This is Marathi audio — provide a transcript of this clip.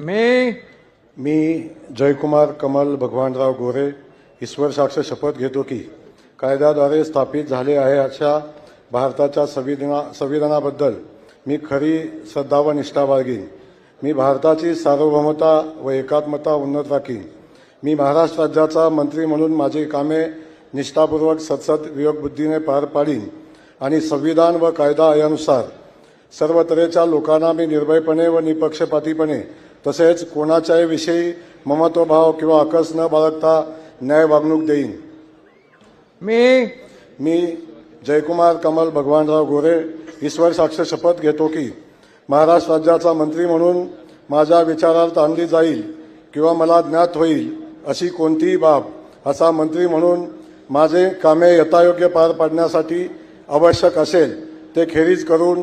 मी मी जयकुमार कमल भगवानराव गोरे ईश्वर साक्ष शपथ घेतो की कायद्याद्वारे स्थापित झाले आहे अशा भारताच्या संविधाना संविधानाबद्दल मी खरी श्रद्धा व निष्ठा बाळगीन. मी भारताची सार्वभौमता व एकात्मता उन्नत राखीन. मी महाराष्ट्र राज्याचा मंत्री म्हणून माझी कामे निष्ठापूर्वक सतसत वियोगबुद्धीने पार पाडीन आणि संविधान व कायदा यानुसार सर्व तऱ्हेच्या लोकांना मी निर्भयपणे व निपक्षपातीपणे तसेच कोणाच्याही विषयी ममत्वभाव किंवा अकस न बाळगता न्याय वागणूक देईन. मी? मी जयकुमार कमल भगवानराव गोरे ईश्वर साक्ष शपथ घेतो की महाराष्ट्र राज्याचा मंत्री म्हणून माझ्या विचारार्थ आणली जाईल किंवा मला ज्ञात होईल अशी कोणतीही बाब असा मंत्री म्हणून माझे कामे यथायोग्य पार पाडण्यासाठी आवश्यक असेल ते खेरीज करून